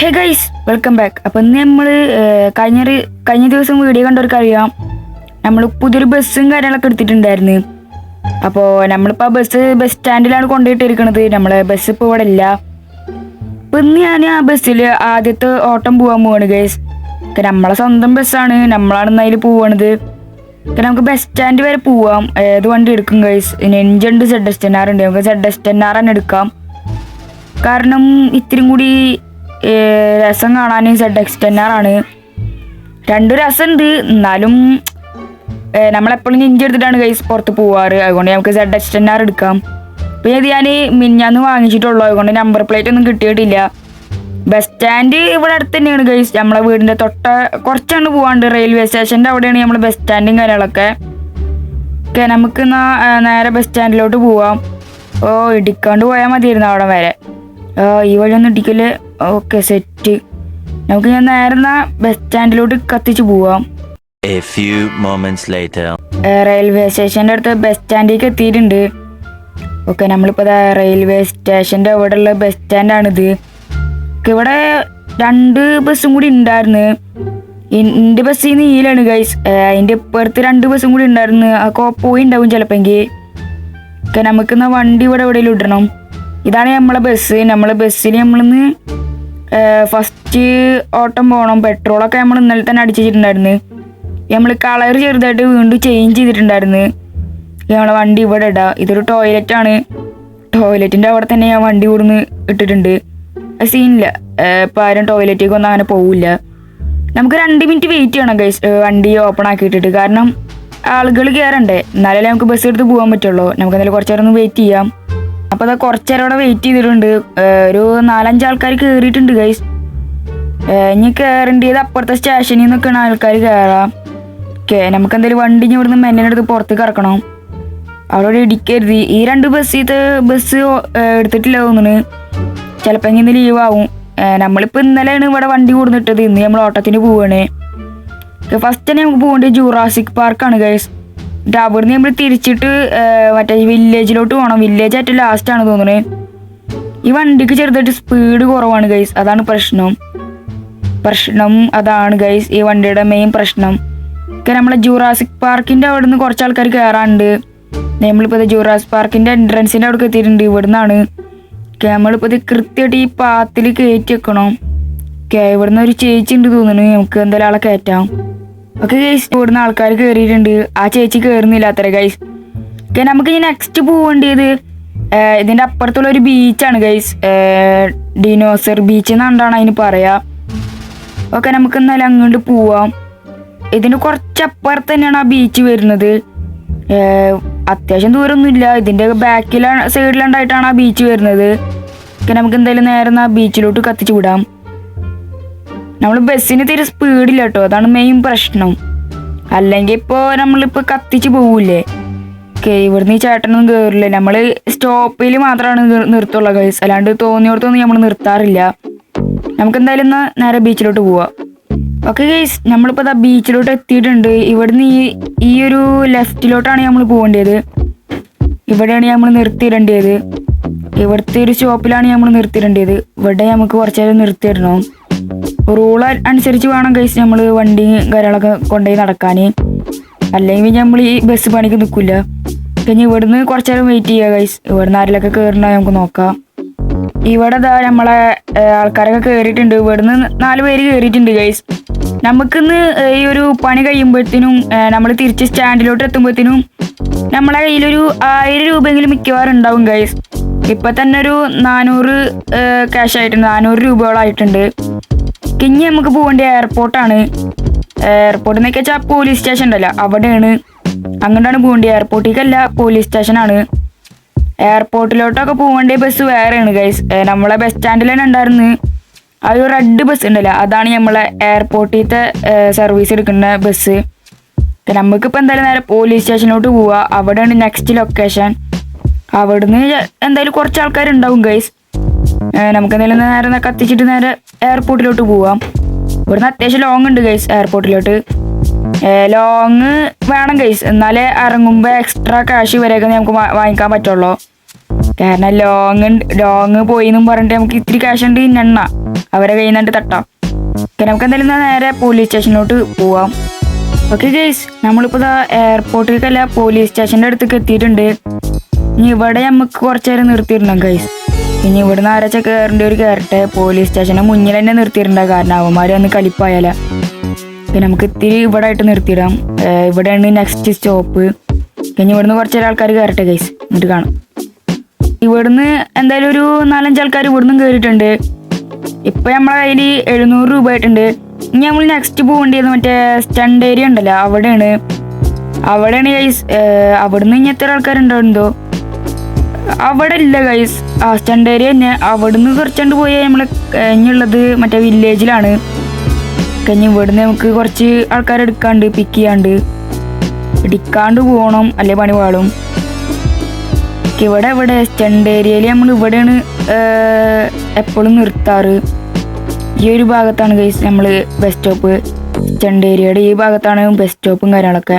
Hey guys welcome back അപ്പം ഇന്ന് നമ്മൾ കഴിഞ്ഞൊരു കഴിഞ്ഞ ദിവസം വീഡിയോ കണ്ടവർക്ക് അറിയാം നമ്മൾ പുതിയൊരു ബസ്സും കാര്യങ്ങളൊക്കെ എടുത്തിട്ടുണ്ടായിരുന്നു. അപ്പോൾ നമ്മളിപ്പോൾ ആ ബസ് ബസ് സ്റ്റാൻഡിലാണ് കൊണ്ടുപോയിട്ടിരിക്കുന്നത് നമ്മളെ ബസ് ഇപ്പോൾ ഇവിടെ ഇല്ല. അപ്പം ഇന്ന് ഞാൻ ആ ബസ്സിൽ ആദ്യത്തെ ഓട്ടം പോകാൻ പോവാണ് ഗൈസ് നമ്മളെ സ്വന്തം ബസ്സാണ് നമ്മളാണ് ഇന്ന് അതിൽ പോവാണത്. നമുക്ക് ബസ് സ്റ്റാൻഡ് വരെ പോവാം. ഏത് വണ്ടി എടുക്കും ഗൈസ് എൻജുണ്ട് സെഡ് എസ് ടെൻ ആർ ഉണ്ട്. നമുക്ക് സെഡ് എസ് ടെൻ ആർ തന്നെ എടുക്കാം. കാരണം ഇത്തിരി കൂടി രസം കാണാൻ സെഡ് എക്സ് ടെൻ ആർ ആണ്. രണ്ടു രസമുണ്ട് എന്നാലും നമ്മളെപ്പോഴും ഇഞ്ചി എടുത്തിട്ടാണ് കൈസ് പുറത്ത് പോവാറ്. അതുകൊണ്ട് നമുക്ക് സെഡ് എക്സ് ടെൻ ആർ എടുക്കാം. പിന്നെ ഇത് ഞാൻ മിഞ്ഞാന്ന് വാങ്ങിച്ചിട്ടുള്ളൂ. അതുകൊണ്ട് നമ്പർ പ്ലേറ്റ് ഒന്നും കിട്ടിയിട്ടില്ല. ബസ് സ്റ്റാൻഡ് ഇവിടെ അടുത്ത് തന്നെയാണ് ഗൈസ് നമ്മളെ വീടിന്റെ തൊട്ട കുറച്ചാണ് പോവാണ്ട് റെയിൽവേ സ്റ്റേഷന്റെ അവിടെയാണ് നമ്മൾ ബസ് സ്റ്റാൻഡും കാര്യങ്ങളൊക്കെ. ഓക്കെ നമുക്ക് നേരെ ബസ് സ്റ്റാൻഡിലോട്ട് പോവാം. ഓ ഇടിക്കാണ്ട് പോയാൽ മതിയായിരുന്നു അവിടെ വരെ. ഈ വഴി ഒന്നും ഇടിക്കൽ. ഓക്കെ സെറ്റ് നമുക്ക് ഞാൻ നേരെ ബസ് സ്റ്റാൻഡിലോട്ട് കത്തിച്ച് പോവാം. റെയിൽവേ സ്റ്റേഷന്റെ അടുത്ത് ബസ് സ്റ്റാൻഡിലേക്ക് എത്തിയിട്ടുണ്ട്. ഓക്കെ നമ്മളിപ്പോൾ റെയിൽവേ സ്റ്റേഷന്റെ അവിടെയുള്ള ബസ് സ്റ്റാൻഡാണിത് ഇവിടെ രണ്ട് ബസ്സും കൂടി ഉണ്ടായിരുന്നു. എന്റെ ബസ് ഇന്ന് ഈലാണ് ഗൈസ് അതിന്റെ ഇപ്പുറത്ത് രണ്ട് ബസ്സും കൂടി ഉണ്ടായിരുന്നു. ആ പോയി ഉണ്ടാവും ചിലപ്പോൾ എങ്കിൽ നമുക്ക് നമുക്കിന്ന് വണ്ടി ഇവിടെ എവിടെയെങ്കിലും ഇടണം. ഇതാണ് നമ്മളെ ബസ് നമ്മളെ ബസ്സിൽ നമ്മളിന്ന് ഫസ്റ്റ് ഓട്ടം പോകണം പെട്രോളൊക്കെ നമ്മൾ ഇന്നലെ തന്നെ അടിച്ചിട്ടുണ്ടായിരുന്നു. നമ്മൾ കളർ ചെറുതായിട്ട് വീണ്ടും ചേഞ്ച് ചെയ്തിട്ടുണ്ടായിരുന്നു. നമ്മളെ വണ്ടി ഇവിടെ ഇടാം. ഇതൊരു ടോയ്ലറ്റ് ആണ്. ടോയ്ലറ്റിന്റെ അവിടെ തന്നെ ഞാൻ വണ്ടി കൂടുന്ന് ഇട്ടിട്ടുണ്ട്. സീനില്ല ഇപ്പം ആരും ടോയ്ലറ്റിലേക്ക് ഒന്നും അങ്ങനെ പോവില്ല. നമുക്ക് രണ്ട് മിനിറ്റ് വെയിറ്റ് ചെയ്യണം ഗൈസ് വണ്ടി ഓപ്പൺ ആക്കിയിട്ടിട്ട്. കാരണം ആളുകൾ കയറണ്ടേ എന്നാലല്ലേ നമുക്ക് ബസ് എടുത്ത് പോകാൻ പറ്റുള്ളൂ. നമുക്ക് എന്തായാലും കുറച്ചേരം ഒന്ന് വെയിറ്റ് ചെയ്യാം. അപ്പോൾ അത് കുറച്ചേരം അവിടെ വെയിറ്റ് ചെയ്തിട്ടുണ്ട്. ഒരു നാലഞ്ച് ആൾക്കാർ കയറിയിട്ടുണ്ട് ഗൈസ് ഇനി കയറേണ്ടത് അപ്പുറത്തെ സ്റ്റേഷനിൽ നിന്നൊക്കെയാണ് ആൾക്കാർ കയറാം ഓക്കെ നമുക്ക് എന്തായാലും വണ്ടി ഇനി ഇവിടുന്ന് മെന്നിനെടുത്ത് പുറത്തേക്ക് ഇറക്കണം. അവിടെ ഇടിക്കരുത്. ഈ രണ്ട് ബസ് ഇത് ബസ് എടുത്തിട്ടില്ല തോന്നുന്നു. ചിലപ്പോൾ ലീവ് ആവും. നമ്മളിപ്പോൾ ഇന്നലെയാണ് ഇവിടെ വണ്ടി കൂടുന്നിട്ടത് ഇന്ന് നമ്മൾ ഓട്ടത്തിന് പോവുകയാണ് ഫസ്റ്റ് തന്നെ നമുക്ക് പോകേണ്ടത് ജൂറാസിക് പാർക്കാണ് ഗൈസ് എന്നിട്ട് അവിടുന്ന് നമ്മൾ തിരിച്ചിട്ട് മറ്റേ വില്ലേജിലോട്ട് പോകണം വില്ലേജ് ഏറ്റവും ലാസ്റ്റ് ആണ് തോന്നുന്നത് ഈ വണ്ടിക്ക് ചെറുതായിട്ട് സ്പീഡ് കുറവാണ് ഗൈസ് അതാണ് പ്രശ്നം. പ്രശ്നം അതാണ് ഗൈസ് ഈ വണ്ടിയുടെ മെയിൻ പ്രശ്നം. ഒക്കെ നമ്മളെ ജൂറാസിക് പാർക്കിന്റെ അവിടെ നിന്ന് കുറച്ച് ആൾക്കാർ കയറാനുണ്ട് നമ്മളിപ്പോൾ ഇത് ജൂറാസിക് പാർക്കിന്റെ എൻട്രൻസിന്റെ അവിടെ എത്തിയിട്ടുണ്ട്. ഇവിടുന്നാണ്. നമ്മളിപ്പോൾ ഇത് കൃത്യമായിട്ട് ഈ പാത്തിൽ കയറ്റി വെക്കണം. ഓക്കെ ഇവിടുന്ന് ഒരു ചേച്ചി ഉണ്ട് തോന്നുന്നു നമുക്ക് എന്തായാലും ആളെ കയറ്റാം ഓക്കെ ഗൈസ് ഇവിടുന്ന് ആൾക്കാർ കയറിയിട്ടുണ്ട് ആ ചേച്ചി കയറുന്നില്ല അത്ര ഗൈസ് ഓക്കെ നമുക്ക് ഇനി നെക്സ്റ്റ് പോകേണ്ടത് ഇതിന്റെ അപ്പുറത്തുള്ള ഒരു ബീച്ചാണ് ഗൈസ് ഡിനോസർ ബീച്ച് എന്നാണ്ടാണ് അതിന് പറയാ. ഓക്കെ നമുക്ക് എന്നാലും അങ്ങോട്ട് പോവാം. ഇതിന് കുറച്ച് അപ്പുറത്ത് തന്നെയാണ് ആ ബീച്ച് വരുന്നത്. അത്യാവശ്യം ദൂരമൊന്നുമില്ല ഇതിന്റെ ബാക്കിലാണ് സൈഡിലുണ്ടായിട്ടാണ് ആ ബീച്ച് വരുന്നത്. ഓക്കെ നമുക്ക് എന്തായാലും നേരെ ആ ബീച്ചിലോട്ട് കത്തിച്ചു വിടാം. നമ്മൾ ബസ്സിന് തീരെ സ്പീഡില്ല കേട്ടോ അതാണ് മെയിൻ പ്രശ്നം. അല്ലെങ്കിൽ ഇപ്പോൾ നമ്മളിപ്പോൾ കത്തിച്ച് പോവില്ലേ ഓക്കെ ഇവിടുന്ന് ഈ ചേട്ടനൊന്നും കയറില്ല നമ്മൾ സ്റ്റോപ്പിൽ മാത്രമാണ് നിർത്തുള്ള ഗൈസ് അല്ലാണ്ട് തോന്നിയോടത്തൊന്നും നമ്മൾ നിർത്താറില്ല. നമുക്ക് എന്തായാലും ഒന്ന് നേരെ ബീച്ചിലോട്ട് പോവാം. ഓക്കെ ഗൈസ് നമ്മളിപ്പോൾ ദാ ബീച്ചിലോട്ട് എത്തിയിട്ടുണ്ട്. ഇവിടുന്ന് ഈ ഈ ഒരു ലെഫ്റ്റിലോട്ടാണ് നമ്മൾ പോകേണ്ടത് ഇവിടെയാണ് നമ്മൾ നിർത്തിയിടേണ്ടത്. ഇവിടുത്തെ ഒരു ഷോപ്പിലാണ് നമ്മൾ നിർത്തിയിടേണ്ടത്. ഇവിടെ നമുക്ക് കുറച്ചേരം നിർത്തിയിടണം. റൂൾ അനുസരിച്ച് വേണം ഗൈസ് നമ്മൾ വണ്ടി കാര്യങ്ങളൊക്കെ കൊണ്ടുപോയി നടക്കാൻ അല്ലെങ്കിൽ നമ്മൾ ഈ ബസ് പണിക്ക് നിൽക്കില്ല. പിന്നെ ഇവിടുന്ന് കുറച്ച് നേരം വെയിറ്റ് ചെയ്യുക ഗൈസ് ഇവിടുന്ന് ആരിലൊക്കെ കയറണ നമുക്ക് നോക്കാം. ഇവിടെ ഇതാ നമ്മളെ ആൾക്കാരൊക്കെ കയറിയിട്ടുണ്ട് ഇവിടുന്ന് നാല് പേര് കയറിയിട്ടുണ്ട് ഗൈസ് നമുക്കിന്ന് ഈ ഒരു പണി കഴിയുമ്പോഴത്തേനും നമ്മൾ തിരിച്ച് സ്റ്റാൻഡിലോട്ട് എത്തുമ്പോഴത്തേനും നമ്മളെ കയ്യിലൊരു ആയിരം രൂപയെങ്കിലും മിക്കവാറും ഉണ്ടാവും ഗൈസ് ഇപ്പൊ തന്നെ ഒരു നാനൂറ് ക്യാഷ് ആയിട്ടുണ്ട്. നാനൂറ് രൂപയോളായിട്ടുണ്ട് ഇനി നമുക്ക് പോകേണ്ട എയർപോർട്ടാണ് എയർപോർട്ട് എന്നൊക്കെ വെച്ചാൽ പോലീസ് സ്റ്റേഷൻ ഉണ്ടല്ലോ. അവിടെയാണ്. അങ്ങോട്ടാണ് പോകേണ്ടത്. എയർപോർട്ടിലേക്കല്ല പോലീസ് സ്റ്റേഷനാണ് എയർപോർട്ടിലോട്ടൊക്കെ പോകേണ്ട ബസ് വേറെയാണ് ഗൈസ് നമ്മളെ ബസ് സ്റ്റാൻഡിൽ തന്നെ ഉണ്ടായിരുന്നു. ആ ഒരു റെഡ് ബസ് ഉണ്ടല്ലോ. അതാണ് നമ്മളെ എയർപോർട്ടിലത്തെ സർവീസ് എടുക്കുന്ന ബസ് നമുക്കിപ്പോൾ എന്തായാലും നേരെ പോലീസ് സ്റ്റേഷനിലോട്ട് പോവുക അവിടെയാണ് നെക്സ്റ്റ് ലൊക്കേഷൻ അവിടുന്ന് എന്തായാലും കുറച്ച് ആൾക്കാരുണ്ടാവും ഗൈസ് നമുക്ക് എന്തെങ്കിലും നേരെ കത്തിച്ചിട്ട് നേരെ എയർപോർട്ടിലോട്ട് പോവാം. ഇവിടുന്ന് അത്യാവശ്യം ലോങ് ഉണ്ട് ഗൈസ് എയർപോർട്ടിലോട്ട് ലോങ് വേണം ഗൈസ് എന്നാലേ ഇറങ്ങുമ്പോൾ എക്സ്ട്രാ കാശ് വരെയൊക്കെ നമുക്ക് വാങ്ങിക്കാൻ പറ്റുള്ളൂ. കാരണം ലോങ് ലോങ് പോയി എന്നും പറഞ്ഞിട്ട് നമുക്ക് ഇത്തിരി ക്യാഷ് ഉണ്ട് എണ്ണ. അവരെ കയ്യിൽ നിന്നിട്ട് തട്ടാം. ഓക്കെ നമുക്ക് എന്തായാലും നേരെ പോലീസ് സ്റ്റേഷനിലോട്ട് പോവാം. ഓക്കെ ഗൈസ് നമ്മളിപ്പോൾ എയർപോർട്ടിലേക്കല്ല പോലീസ് സ്റ്റേഷന്റെ അടുത്തേക്ക് എത്തിയിട്ടുണ്ട്. ഇനി ഇവിടെ നമുക്ക് കുറച്ച് നേരം നിർത്തിയിട്ടുണ്ടാകും ഗൈസ് ഇനി ഇവിടുന്ന് ആരാച്ച കയറേണ്ട ഒരു കയറട്ടെ പോലീസ് സ്റ്റേഷനെ മുന്നിൽ തന്നെ നിർത്തിയിട്ടുണ്ടാകും കാരണം അവന്മാർ ഒന്ന് കളിപ്പായാല. പിന്നെ നമുക്ക് ഇത്തിരി ഇവിടെ ആയിട്ട് നിർത്തിയിടാം ഇവിടെയാണ് നെക്സ്റ്റ് സ്റ്റോപ്പ് ഇനി ഇവിടുന്ന് കുറച്ചേരം ആൾക്കാർ കയറട്ടെ ഗൈസ് എന്നിട്ട് കാണാം. ഇവിടുന്ന് എന്തായാലും ഒരു നാലഞ്ച് ആൾക്കാർ ഇവിടുന്ന് കയറിയിട്ടുണ്ട് ഇപ്പൊ നമ്മളെ കയ്യിൽ എഴുന്നൂറ് രൂപ ആയിട്ടുണ്ട് ഇനി നമ്മൾ നെക്സ്റ്റ് പോകേണ്ടത് മറ്റേ സ്റ്റണ്ട് ഏരിയ ഉണ്ടല്ലോ അവിടെയാണ്. അവിടെയാണ് ഗൈസ് അവിടുന്ന് ഇനി എത്ര ആൾക്കാരുണ്ടോ അവിടെ ഇല്ല ഗൈസ് സ്റ്റണ്ട് ഏരിയ തന്നെ. അവിടുന്ന് കുറച്ചുകൊണ്ട് പോയാൽ നമ്മളെ കഴിഞ്ഞുള്ളത് മറ്റേ വില്ലേജിലാണ് കഴിഞ്ഞ് ഇവിടുന്ന് നമുക്ക് കുറച്ച് ആൾക്കാർ എടുക്കാണ്ട് പിക്ക് ചെയ്യാണ്ട്. എടുക്കാണ്ട് പോകണം അല്ലെ പണി പാളും ഇവിടെ ഇവിടെ സ്റ്റണ്ട് ഏരിയയിൽ നമ്മൾ ഇവിടെയാണ് എപ്പോഴും നിർത്താറ്. ഈ ഒരു ഭാഗത്താണ് ഗൈസ് നമ്മൾ ബസ് സ്റ്റോപ്പ് സ്റ്റണ്ട് ഏരിയയുടെ ഈ ഭാഗത്താണ് ബസ് സ്റ്റോപ്പും കാര്യങ്ങളൊക്കെ.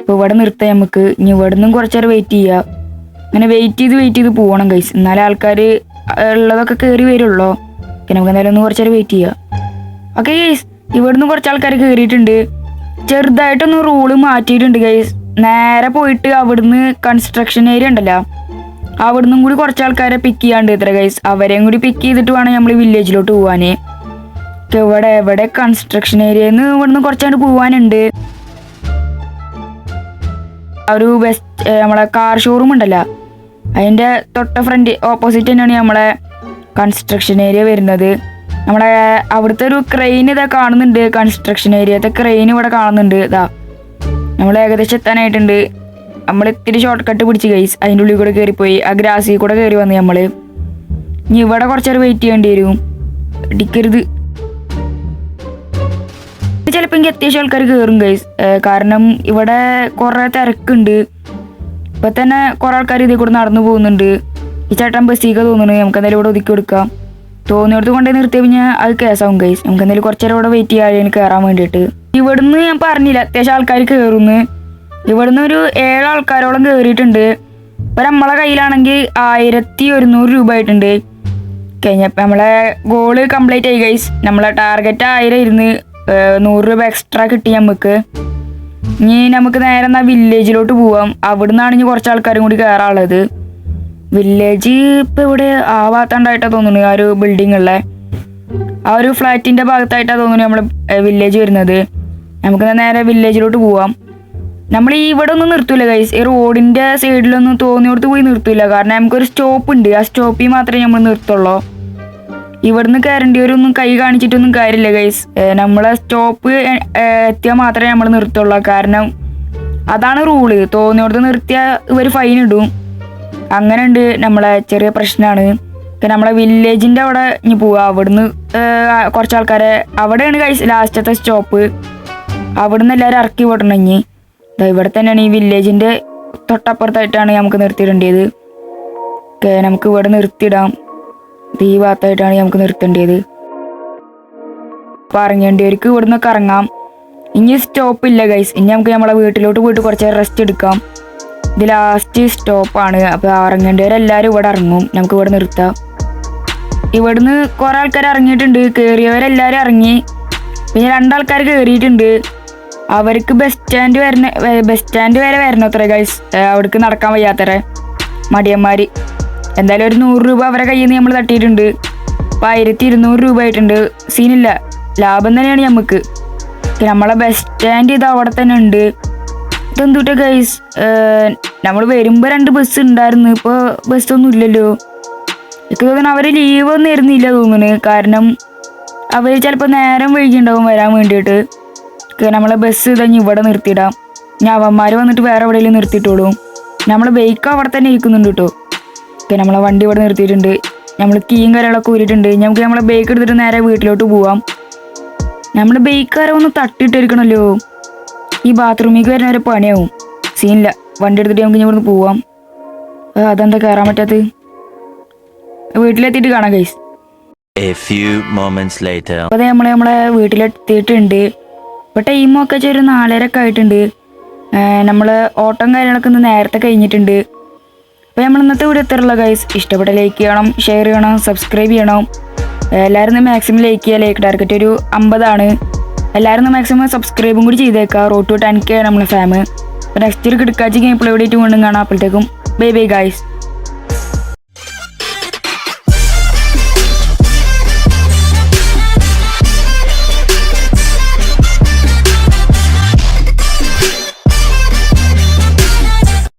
അപ്പോൾ ഇവിടെ നിർത്താം നമുക്ക്. ഇനി ഇവിടെ നിന്നും കുറച്ചേരം വെയിറ്റ് ചെയ്യുക അങ്ങനെ വെയിറ്റ് ചെയ്ത് വെയിറ്റ് ചെയ്ത് പോകണം ഗൈസ് എന്നാലേ ആൾക്കാർ ഉള്ളതൊക്കെ കയറി വരുള്ളൂ. പിന്നെ നമുക്ക് എന്തായാലും ഒന്ന് കുറച്ചേരം വെയിറ്റ് ചെയ്യാം. ഓക്കെ ഗൈസ് ഇവിടുന്ന് കുറച്ച് ആൾക്കാർ കയറിയിട്ടുണ്ട് ചെറുതായിട്ടൊന്ന് റൂൾ മാറ്റിയിട്ടുണ്ട് ഗൈസ് നേരെ പോയിട്ട് അവിടുന്ന് കൺസ്ട്രക്ഷൻ ഏരിയ ഉണ്ടല്ലോ. അവിടുന്ന് കൂടി കുറച്ച് ആൾക്കാരെ പിക്ക് ചെയ്യാണ്ട് ഇത്ര ഗൈസ് അവരെയും കൂടി പിക്ക് ചെയ്തിട്ട് വേണം നമ്മൾ വില്ലേജിലോട്ട് ഒക്കെ ഇവിടെ എവിടെ കൺസ്ട്രക്ഷൻ ഏരിയയിൽ നിന്ന് ഇവിടുന്ന് കുറച്ചാണ്ട് പോവാനുണ്ട്. ഒരു ബെസ്റ്റ് നമ്മളെ കാർ ഷോറൂം ഉണ്ടല്ലോ. അതിന്റെ തൊട്ട ഫ്രണ്ട് ഓപ്പോസിറ്റ് തന്നെയാണ് നമ്മളെ കൺസ്ട്രക്ഷൻ ഏരിയ വരുന്നത്. നമ്മുടെ അവിടുത്തെ ഒരു ക്രെയിൻ ഇതാ കാണുന്നുണ്ട്. കൺസ്ട്രക്ഷൻ ഏരിയത്തെ ക്രെയിൻ ഇവിടെ കാണുന്നുണ്ട്. ഇതാ. നമ്മൾ ഏകദേശം എത്താനായിട്ടുണ്ട്. നമ്മൾ ഇത്തിരി ഷോർട്ട് കട്ട് പിടിച്ച് കൈസ് അതിന്റെ ഉള്ളിൽ കൂടെ കയറിപ്പോയി ആ ഗ്രാസിൽ കൂടെ കയറി വന്ന് നമ്മൾ ഇനി ഇവിടെ കുറച്ചേരം വെയിറ്റ് ചെയ്യേണ്ടി വരും. ഇടിക്കരുത് ചിലപ്പോൾ എനിക്ക് അത്യാവശ്യം ആൾക്കാർ കയറും കൈസ് കാരണം ഇവിടെ കുറേ തിരക്കുണ്ട്. ഇപ്പൊ തന്നെ കുറെ ആൾക്കാർ ഇതിൽ കൂടെ നടന്നു പോകുന്നുണ്ട്. ഈ ചേട്ടൻ ബസ്സിക്ക് തോന്നുന്നു നമുക്ക് എന്തായാലും ഇവിടെ ഒതുക്കി കൊടുക്കാം. തോന്നിയെടുത്ത് കൊണ്ടേ നിർത്തി കഴിഞ്ഞാൽ അത് കേസാവും ഗൈസ് നമുക്ക് എന്തായാലും കുറച്ചേരം ഇവിടെ വെയിറ്റ് ചെയ്യാൻ കയറാൻ വേണ്ടിയിട്ട്. ഇവിടുന്ന് ഞാൻ പറഞ്ഞില്ല അത്യാവശ്യം ആൾക്കാർ കയറുന്നു ഇവിടുന്ന് ഒരു ഏഴ് ആൾക്കാരോളം കയറിയിട്ടുണ്ട് ഇപ്പൊ നമ്മളെ കയ്യിലാണെങ്കിൽ ആയിരത്തി ഒരുന്നൂറ് രൂപ ആയിട്ടുണ്ട്. കഴിഞ്ഞപ്പോൾ നമ്മളെ ഗോൾ കംപ്ലീറ്റ് ആയി ഗൈസ് നമ്മളെ ടാർഗറ്റ് ആയിരം ഇരുന്ന് നൂറ് രൂപ എക്സ്ട്രാ കിട്ടി നമുക്ക് ഇനി നമുക്ക് നേരെ എന്നാ വില്ലേജിലോട്ട് പോവാം. അവിടുന്നാണ് ഇനി കുറച്ച് ആൾക്കാരും കൂടി കയറാനുള്ളത് വില്ലേജ് ഇപ്പൊ ഇവിടെ ആ ഭാഗത്താണ്ടായിട്ടാ തോന്നുന്നു ആ ഒരു ബിൽഡിംഗ് ഉള്ള. ആ ഒരു ഫ്ലാറ്റിന്റെ ഭാഗത്തായിട്ടാ തോന്നുന്നു നമ്മൾ വില്ലേജ് വരുന്നത്. നമുക്ക് നേരെ വില്ലേജിലോട്ട് പോവാം. നമ്മൾ ഇവിടെ ഒന്നും നിർത്തൂല ഗൈസ് ഈ റോഡിന്റെ സൈഡിലൊന്നും തോന്നിയോടത്ത് പോയി നിർത്തൂല. കാരണം നമുക്കൊരു സ്റ്റോപ്പ് ഉണ്ട്. ആ സ്റ്റോപ്പിൽ മാത്രമേ നമ്മൾ നിർത്തുള്ളൂ. ഇവിടുന്ന് കയറേണ്ടിയവരൊന്നും കൈ കാണിച്ചിട്ടൊന്നും കാര്യമില്ല ഗൈസ് നമ്മളെ സ്റ്റോപ്പ് എത്തിയാൽ മാത്രമേ നമ്മൾ നിർത്തുള്ളൂ. കാരണം അതാണ് റൂൾ തോന്നിയോടത്ത് നിർത്തിയാൽ ഇവർ ഫൈൻ ഇടും. അങ്ങനെ ഉണ്ട് നമ്മളെ ചെറിയ പ്രശ്നമാണ് പിന്നെ നമ്മളെ വില്ലേജിന്റെ അവിടെ ഇനി പോവാ. അവിടുന്ന് കുറച്ച് ആൾക്കാരെ അവിടെയാണ് ഗൈസ് ലാസ്റ്റത്തെ സ്റ്റോപ്പ് അവിടുന്ന് എല്ലാവരും ഇറക്കി വിടണം ഇനി. ദാ ഇവിടെ തന്നെയാണ് ഈ വില്ലേജിന്റെ തൊട്ടപ്പുറത്തായിട്ടാണ് നമുക്ക് നിർത്തിയിടേണ്ടത് നമുക്ക് ഇവിടെ നിർത്തിയിടാം. ഈ ഭാഗത്തായിട്ടാണ് നമുക്ക് നിർത്തേണ്ടത്. അപ്പോൾ ഇറങ്ങേണ്ടിയവർക്ക് ഇവിടുന്ന് ഇറങ്ങാം. ഇനി സ്റ്റോപ്പ് ഇല്ല ഗൈസ് ഇനി നമുക്ക് നമ്മളെ വീട്ടിലോട്ട് പോയിട്ട് കുറച്ച് റെസ്റ്റ് എടുക്കാം. ഇത് ലാസ്റ്റ് സ്റ്റോപ്പാണ് അപ്പോൾ ഇറങ്ങേണ്ടവരെല്ലാവരും ഇവിടെ ഇറങ്ങും. നമുക്ക് ഇവിടെ നിർത്താം. ഇവിടുന്ന് കുറെ ആൾക്കാർ ഇറങ്ങിയിട്ടുണ്ട്. കയറിയവരെല്ലാവരും ഇറങ്ങി. പിന്നെ രണ്ടാൾക്കാർ കയറിയിട്ടുണ്ട് അവർക്ക് ബസ് സ്റ്റാൻഡ് വരണ ബസ് സ്റ്റാൻഡ് വരെ വരണം അത്ര ഗൈസ് അവിടേക്ക് നടക്കാൻ വയ്യാത്തറേ മടിയന്മാർ എന്തായാലും ഒരു നൂറ് രൂപ അവരെ കയ്യിൽ നിന്ന് നമ്മൾ തട്ടിയിട്ടുണ്ട്. അപ്പം ആയിരത്തി ഇരുന്നൂറ് രൂപ ആയിട്ടുണ്ട്. സീനില്ല. ലാഭം തന്നെയാണ് നമുക്ക് നമ്മളെ ബസ് സ്റ്റാൻഡ് ഇത് അവിടെ തന്നെ ഉണ്ട്. ഇതെന്തൂട്ടെ ഗൈസ് നമ്മൾ വരുമ്പോൾ രണ്ട് ബസ് ഉണ്ടായിരുന്നു. ഇപ്പോൾ ഒന്നും ഇല്ലല്ലോ. എനിക്ക് തോന്നുന്നു അവർ ലീവ് ഒന്നും ഇരുന്നില്ല തോന്നുന്നു. കാരണം അവർ ചിലപ്പോൾ നേരം വൈകിണ്ടാവും വരാൻ വേണ്ടിയിട്ട്. നമ്മളെ ബസ് ഇതഞ്ഞ് ഇവിടെ നിർത്തിയിടാം. ഞാൻ അവന്മാർ വന്നിട്ട് വേറെ എവിടെയെങ്കിലും നിർത്തിയിട്ടോളും. നമ്മളെ ബൈക്ക് അവിടെ തന്നെ ഇരിക്കുന്നുണ്ട് കേട്ടോ ഒക്കെ നമ്മളെ വണ്ടി ഇവിടെ നിർത്തിയിട്ടുണ്ട്. നമ്മൾ കീയും കാര്യങ്ങളൊക്കെ ഊരിയിട്ടുണ്ട്. നമുക്ക് നമ്മളെ ബേക്ക് എടുത്തിട്ട് നേരെ വീട്ടിലോട്ട് പോവാം. നമ്മുടെ ബേക്കാരെ ഒന്ന് തട്ടിട്ടിരിക്കണല്ലോ ഈ ബാത്റൂമിലേക്ക് വരുന്ന ഒരു പണിയാവും. സീനില്ല വണ്ടി എടുത്തിട്ട് നമുക്ക് ഇവിടുന്ന് പോവാം. അതെന്താ കയറാൻ പറ്റാത്ത വീട്ടിലെത്തിയിട്ട് കാണാം ഗൈസ് അതെ നമ്മൾ നമ്മളെ വീട്ടിലെത്തിയിട്ടുണ്ട്. ഇപ്പോൾ ടൈമൊക്കെ ഒരു നാലര ഒക്കെ ആയിട്ടുണ്ട് നമ്മൾ ഓട്ടം കാര്യങ്ങളൊക്കെ ഒന്ന് നേരത്തെ കഴിഞ്ഞിട്ടുണ്ട്. അപ്പോൾ നമ്മൾ ഇന്നത്തെ വീഡിയോ എത്രയുള്ള ഗൈസ് ഇഷ്ടപ്പെട്ട ലൈക്ക് ചെയ്യണം ഷെയർ ചെയ്യണം സബ്സ്ക്രൈബ് ചെയ്യണം. എല്ലാവരും മാക്സിമം ലൈക്ക് ചെയ്യുക. ലൈക്ക് ടാർഗറ്റ് ഒരു അമ്പതാണ്. എല്ലാവരും മാക്സിമം സബ്സ്ക്രൈബും കൂടി ചെയ്തേക്കുക. റോഡ് ടു ടെൻ കെ നമ്മളെ ഫാമ് നെക്സ്റ്റ് ഒരു കിടക്കാച്ചി ഗെയിം പ്ലേ വീഡിയോ വീണ്ടും കാണാം. അപ്പോഴത്തേക്കും ബൈ ബൈ ഗൈസ്